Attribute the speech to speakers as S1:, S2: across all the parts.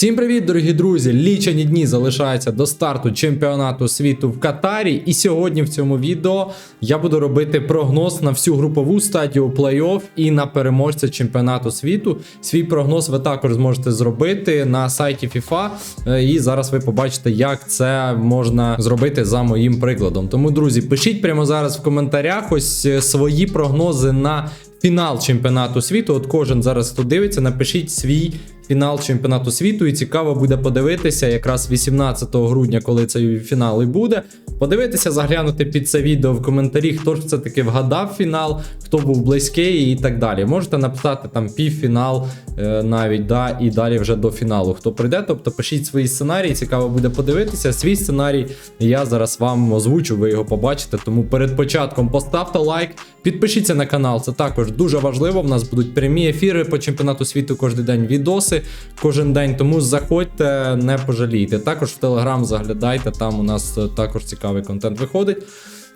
S1: Всім привіт, дорогі друзі! Лічені дні залишаються до старту чемпіонату світу в Катарі. І сьогодні в цьому відео я буду робити прогноз на всю групову стадію плей-офф і на переможця чемпіонату світу. Свій прогноз ви також зможете зробити на сайті FIFA. Е, І зараз ви побачите, як це можна зробити за моїм прикладом. Тому, друзі, пишіть прямо зараз в коментарях ось е, свої прогнози на фінал чемпіонату світу. От кожен зараз, хто дивиться, напишіть свій фінал чемпіонату світу. І цікаво буде подивитися якраз 18 грудня, коли цей фінал і буде. Подивитися, заглянути під це відео в коментарі, хто ж це таки вгадав фінал, хто був близький і так далі. Можете написати там півфінал е, навіть, да, і далі вже до фіналу. Хто прийде, тобто пишіть свої сценарії, цікаво буде подивитися. Свій сценарій я зараз вам озвучу, ви його побачите. Тому перед початком поставте лайк, підпишіться на канал, це також дуже важливо. В нас будуть прямі ефіри по чемпіонату світу кожен день, відоси кожен день. Тому заходьте, не пожалійте. Також в телеграм заглядайте, там у нас також цікавий контент виходить.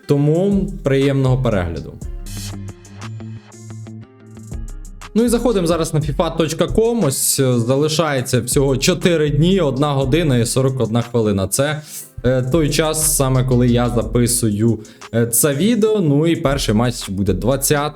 S1: Тому приємного перегляду. Ну і заходимо зараз на FIFA.com. Ось е, залишається всього 4 дні, 1 година і 41 хвилина. Це е, той час, саме коли я записую е, це відео. Ну і перший матч буде 20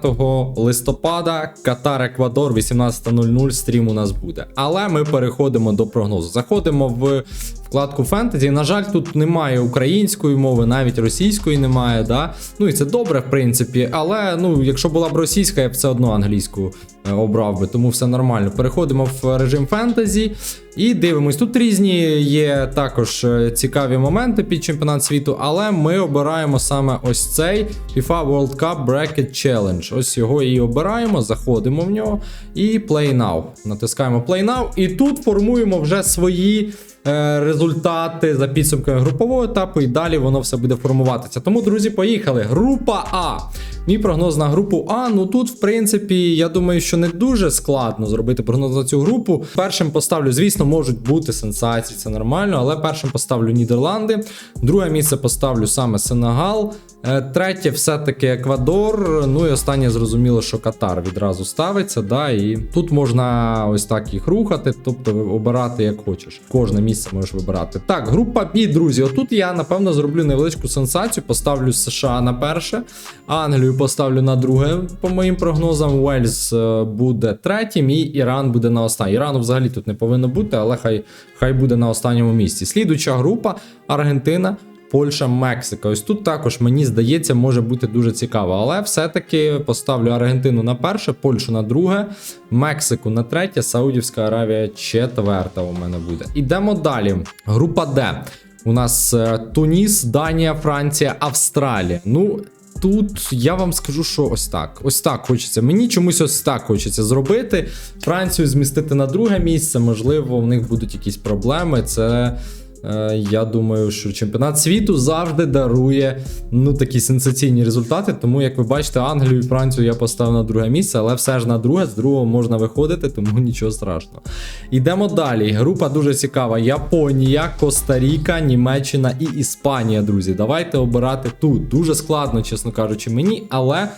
S1: листопада. Катар Еквадор 18.00 стрім у нас буде. Але ми переходимо до прогнозу. Заходимо в вкладку фентезі. На жаль, тут немає української мови, навіть російської немає. Да? Ну і це добре, в принципі. Але ну, якщо була б російська, я б все одно англійську обрав би, тому все нормально. Переходимо в режим фентезі і дивимось. Тут різні є також е, цікаві моменти під чемпіонат світу, але ми обираємо саме ось цей FIFA World Cup Bracket Challenge. Ось його і обираємо, заходимо в нього і Play Now. Натискаємо Play Now, і тут формуємо вже свої. е, Результати за підсумками групового етапу, і далі воно все буде формуватися. Тому, друзі, поїхали. Група А. Мій прогноз на групу А. Ну тут, в принципі, я думаю, що не дуже складно зробити прогноз на цю групу. Першим поставлю, звісно, можуть бути сенсації, це нормально, але першим поставлю Нідерланди. Друге місце поставлю саме Сенегал. Е, Третє, все-таки Еквадор. Ну і останнє зрозуміло, що Катар відразу ставиться. Да, І тут можна ось так їх рухати, тобто обирати як хочеш. Кожне місце можеш вибирати. Так, група Б, друзі. Отут я напевно зроблю невеличку сенсацію. Поставлю США на перше, Англію поставлю на друге, по моїм прогнозам. Уельс е, буде третім, і Іран буде на останній. Ірану взагалі тут не повинно бути, але хай, хай буде на останньому місці. Слідуча група Аргентина. Польща, Мексика. Ось тут також, мені здається, може бути дуже цікаво. Але все-таки поставлю Аргентину на перше, Польщу на друге, Мексику на третє, Саудівська Аравія четверта у мене буде. Ідемо далі. Група Д. У нас е, Туніс, Данія, Франція, Австралія. Ну. Тут я вам скажу, що ось так. Ось так хочеться. Мені чомусь ось так хочеться зробити. Францію змістити на друге місце. Можливо, в них будуть якісь проблеми. Це. Е, Я думаю, що чемпіонат світу завжди дарує ну такі сенсаційні результати. Тому, як ви бачите, Англію і Францію я поставив на друге місце, але все ж на друге, з другого можна виходити, тому нічого страшного. Йдемо далі. Група дуже цікава: Японія, Коста-Ріка, Німеччина і Іспанія, друзі. Давайте обирати тут. Дуже складно, чесно кажучи, мені, але.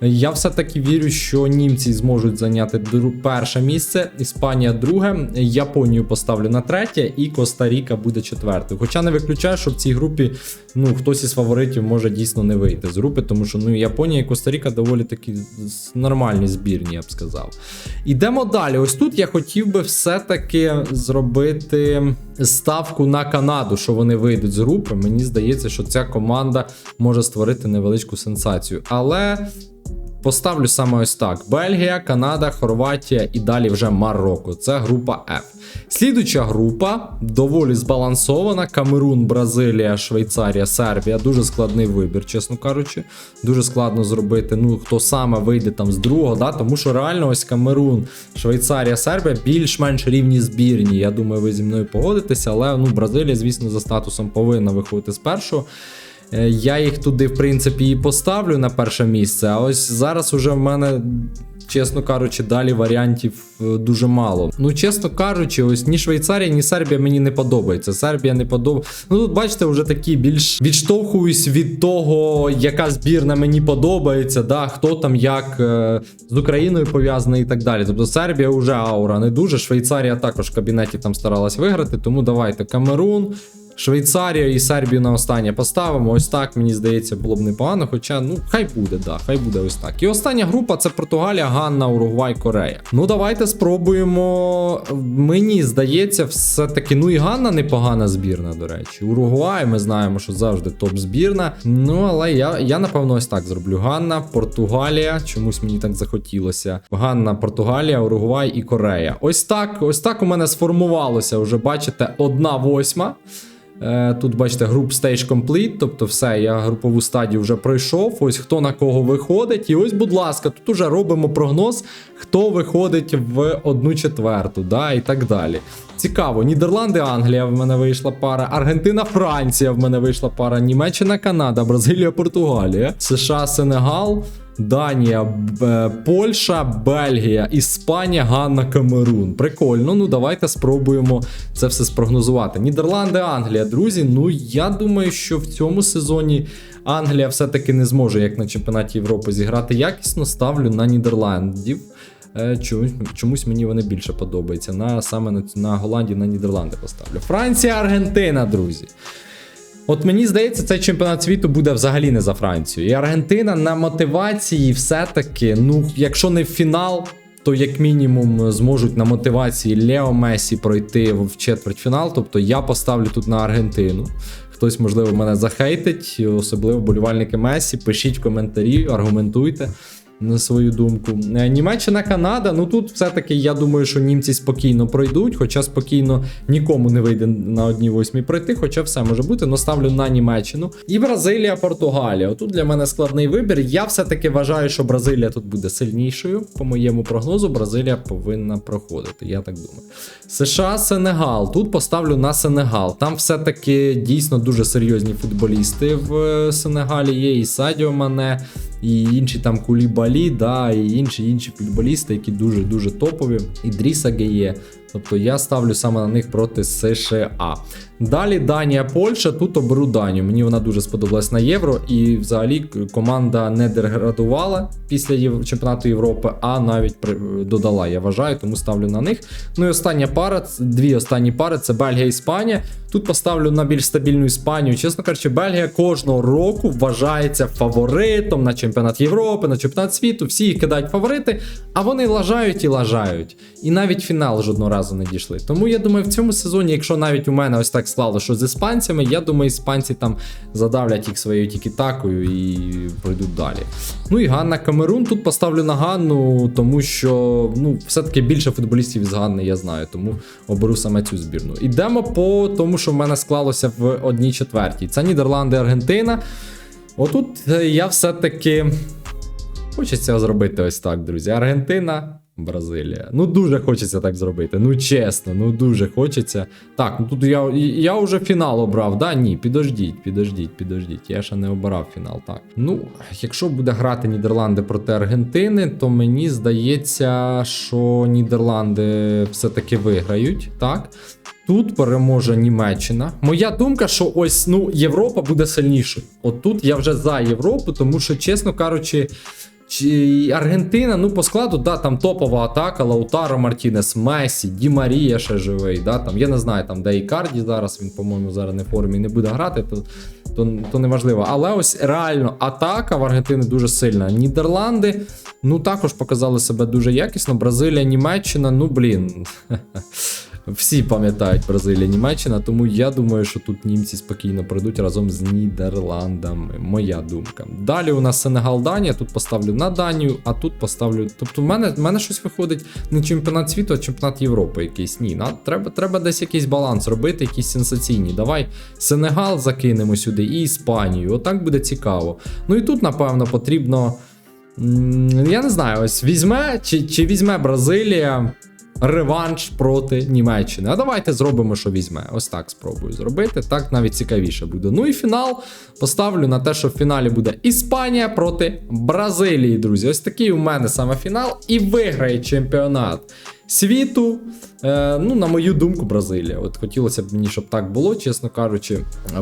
S1: Я все-таки вірю, що німці зможуть зайняти перше місце, Іспанія друге, Японію поставлю на третє, і Коста-Ріка буде четвертою. Хоча не виключаю, що в цій групі ну, хтось із фаворитів може дійсно не вийти з групи, тому що ну, Японія і Коста-Ріка доволі такі нормальні збірні, я б сказав. Ідемо далі. Ось тут я хотів би все-таки зробити ставку на Канаду, що вони вийдуть з групи. Мені здається, що ця команда може створити невеличку сенсацію. Але. Поставлю саме ось так: Бельгія, Канада, Хорватія і далі вже Марокко. Це група F. Слідуча група доволі збалансована: Камерун, Бразилія, Швейцарія, Сербія. Дуже складний вибір, чесно кажучи. Дуже складно зробити. Ну, хто саме вийде там з другого, да? тому що реально ось Камерун, Швейцарія, Сербія більш-менш рівні збірні. Я думаю, ви зі мною погодитеся, але ну, Бразилія, звісно, за статусом повинна виходити з першого. Е, Я їх туди, в принципі, і поставлю на перше місце. А ось зараз уже в мене чесно кажучи, далі варіантів е, дуже мало. Ну, чесно кажучи, ось ні Швейцарія, ні Сербія мені не подобається. Сербія не подобається. Ну тут бачите, вже такі більш відштовхуюсь від того, яка збірна мені подобається, да, хто там як е, з Україною пов'язаний і так далі. Тобто Сербія вже аура не дуже. Швейцарія також в кабінеті там старалась виграти. Тому давайте Камерун. Швейцарію і Сербію на останнє поставимо. Ось так, мені здається, було б непогано. Хоча, ну, хай буде, да, хай буде ось так. І остання група це Португалія, Ганна, Уругвай, Корея. Ну, давайте спробуємо. Мені здається, все-таки. Ну і Ганна непогана збірна, до речі. Уругвай, ми знаємо, що завжди топ-збірна. Ну, але я, я напевно, ось так зроблю. Ганна, Португалія. Чомусь мені так захотілося. Ганна, Португалія, Уругвай і Корея. Ось так, ось так у мене сформувалося. Вже бачите, одна восьма. Е, Тут бачите, груп stage complete, тобто все, я групову стадію вже пройшов. Ось хто на кого виходить. І ось, будь ласка, тут уже робимо прогноз, хто виходить в одну четверту, да, і так далі. Цікаво, Нідерланди, Англія в мене вийшла пара, Аргентина, Франція в мене вийшла пара, Німеччина, Канада, Бразилія, Португалія, США, Сенегал. Данія, Польща, Бельгія, Іспанія, Ганна, Камерун. Прикольно. Ну давайте спробуємо це все спрогнозувати. Нідерланди, Англія, друзі. Ну я думаю, що в цьому сезоні Англія все-таки не зможе, як на чемпіонаті Європи, зіграти якісно. Ставлю на Нідерландів. Е, Чомусь, чомусь мені вони більше подобаються. На саме на, на Голландію, на Нідерланди поставлю. Франція, Аргентина, друзі. От мені здається, цей чемпіонат світу буде взагалі не за Францію. І Аргентина на мотивації все-таки, ну, якщо не в фінал, то як мінімум зможуть на мотивації Лео Месі пройти в четвертьфінал. Тобто я поставлю тут на Аргентину. Хтось, можливо, мене захейтить, особливо болівальники Месі. Пишіть в коментарі, аргументуйте на свою думку. Е, Німеччина, Канада. Ну тут все-таки я думаю, що німці спокійно пройдуть, хоча спокійно нікому не вийде на одній восьмій пройти, хоча все може бути. Но ставлю на Німеччину. І Бразилія, Португалія. Отут для мене складний вибір. Я все-таки вважаю, що Бразилія тут буде сильнішою. По моєму прогнозу, Бразилія повинна проходити. Я так думаю. США, Сенегал. Тут поставлю на Сенегал. Там все-таки дійсно дуже серйозні футболісти в е, Сенегалі є. І Садіо Мане, і інші там Кулібалі, да, і інші інші футболісти, які дуже дуже топові. І Дріса Геє. Тобто я ставлю саме на них проти США. Далі Данія, Польща. Тут оберу Данію. Мені вона дуже сподобалась на євро, і взагалі команда не деградувала після чемпіонату Європи, а навіть додала. Я вважаю, тому ставлю на них. Ну і остання пара, дві останні пари це Бельгія і Іспанія. Тут поставлю на більш стабільну Іспанію. Чесно кажучи, Бельгія кожного року вважається фаворитом на чемпіонат Європи, на чемпіонат світу. Всі їх кидають фаворити, а вони лажають і лажають. І навіть фінал жодного разу не дійшли. Тому я думаю, в цьому сезоні, якщо навіть у мене ось так склало, що з іспанцями, я думаю, іспанці там задавлять їх своєю тікітакою і пройдуть далі. Ну і Ганна Камерун. Тут поставлю на Ганну, тому що ну, все-таки більше футболістів з Ганни я знаю, тому оберу саме цю збірну. Ідемо по тому, що в мене склалося в одній четвертій. Це Нідерланди, Аргентина. Отут е, я все-таки хочеться зробити ось так, друзі. Аргентина. Бразилія. Ну дуже хочеться так зробити. Ну чесно, ну дуже хочеться. Так, ну тут я я вже фінал обрав. Да, ні, підождіть, підождіть, підождіть. Я ще не обирав фінал. Так. Ну, якщо буде грати Нідерланди проти Аргентини, то мені здається, що Нідерланди все-таки виграють. Так. Тут переможе Німеччина. Моя думка, що ось ну Європа буде сильнішою. От тут я вже за Європу, тому що, чесно кажучи. Чи Аргентина, ну по складу, да, там топова атака, Лаутаро Мартінес, Месі, Ді Марія ще живий. Да, там, я не знаю, там де Ікарді зараз, він, по-моєму, зараз не в формі не буде грати, то, то, то не важливо. Але ось реально атака в Аргентини дуже сильна. Нідерланди, ну також показали себе дуже якісно. Бразилія, Німеччина, ну блін. Всі пам'ятають Бразилія, Німеччина, тому я думаю, що тут німці спокійно пройдуть разом з Нідерландами. Моя думка. Далі у нас Сенегал Данія. Тут поставлю на Данію, а тут поставлю. Тобто, в мене, в мене щось виходить не чемпіонат світу, а чемпіонат Європи якийсь. Ні, на, треба, треба десь якийсь баланс робити, якісь сенсаційні. Давай Сенегал закинемо сюди і Іспанію. Отак буде цікаво. Ну і тут, напевно, потрібно. Я не знаю, ось візьме, чи, чи візьме Бразилія. Реванш проти Німеччини. А давайте зробимо, що візьме. Ось так спробую зробити. Так навіть цікавіше буде. Ну і фінал поставлю на те, що в фіналі буде Іспанія проти Бразилії, друзі. Ось такий у мене саме фінал. І виграє чемпіонат світу. Е, ну, на мою думку, Бразилія. От хотілося б мені, щоб так було, чесно кажучи,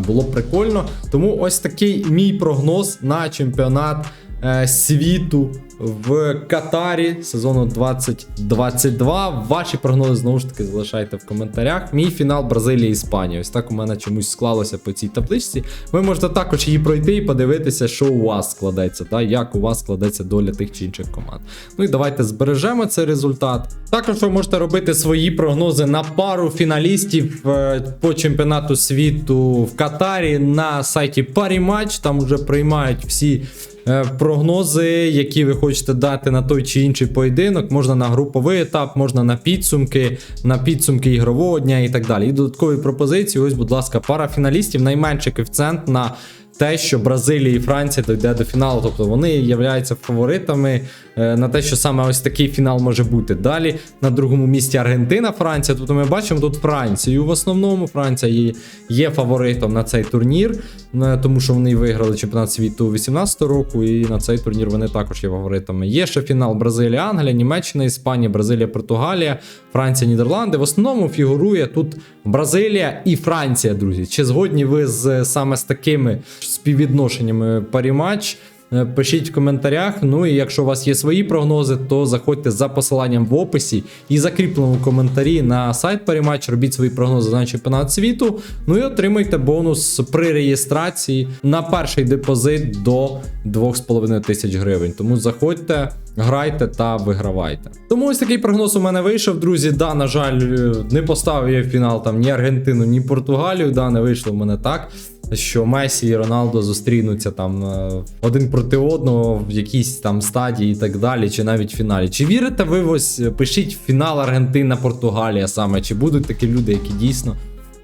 S1: було б прикольно. Тому ось такий мій прогноз на чемпіонат е, світу в Катарі сезону 2022. Ваші прогнози знову ж таки залишайте в коментарях. Мій фінал Бразилія Іспанія. Ось так у мене чомусь склалося по цій табличці. Ви можете також її пройти і подивитися, що у вас складеться, та як у вас складеться доля тих чи інших команд. Ну і давайте збережемо цей результат. Також ви можете робити свої прогнози на пару фіналістів е, по чемпіонату світу в Катарі на сайті Parimatch. Там вже приймають всі. Е, Прогнози, які ви хочете дати на той чи інший поєдинок, можна на груповий етап, можна на підсумки, на підсумки ігрового дня і так далі. І додаткові пропозиції. Ось, будь ласка, пара фіналістів, найменший коефіцієнт на те, що Бразилія і Франція дойде до фіналу, тобто вони являються фаворитами е, на те, що саме ось такий фінал може бути. Далі на другому місці Аргентина, Франція. Тобто ми бачимо тут Францію. В основному Франція є, фаворитом на цей турнір, е, тому що вони виграли чемпіонат світу 18 року, і на цей турнір вони також є фаворитами. Є ще фінал Бразилія, Англія, Німеччина, Іспанія, Бразилія, Португалія, Франція, Нідерланди. В основному фігурує тут Бразилія і Франція, друзі. Чи згодні ви з саме з такими співвідношеннями паріматч? Е, Пишіть в коментарях. Ну і якщо у вас є свої прогнози, то заходьте за посиланням в описі і закріпленому коментарі на сайт Паріматч, робіть свої прогнози на чемпіонат світу. Ну і отримайте бонус при реєстрації на перший депозит до 2,5 тисяч гривень. Тому заходьте, грайте та вигравайте. Тому ось такий прогноз у мене вийшов, друзі. Да, на жаль, е, не поставив я в фінал там ні Аргентину, ні Португалію. Да, не вийшло в мене так що Месі і Роналдо зустрінуться там е, один проти одного в якійсь там стадії і так далі, чи навіть в фіналі. Чи вірите ви ось е, пишіть фінал Аргентина, Португалія саме? Чи будуть такі люди, які дійсно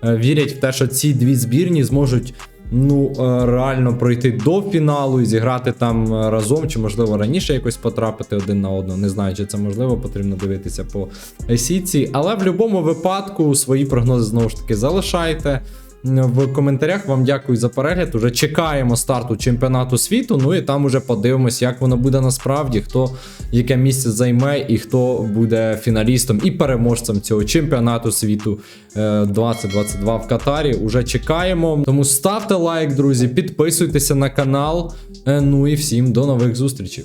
S1: е, вірять в те, що ці дві збірні зможуть ну реально пройти до фіналу і зіграти там разом, чи можливо раніше якось потрапити один на одного? Не знаю, чи це можливо, потрібно дивитися по сітці. Але в будь-якому випадку свої прогнози знову ж таки залишайте в коментарях. Вам дякую за перегляд. Уже чекаємо старту чемпіонату світу. Ну і там уже подивимось, як воно буде насправді, хто яке місце займе і хто буде фіналістом і переможцем цього чемпіонату світу е, 2022 в Катарі. Уже чекаємо. Тому ставте лайк, друзі, підписуйтеся на канал. Е, Ну і всім до нових зустрічей.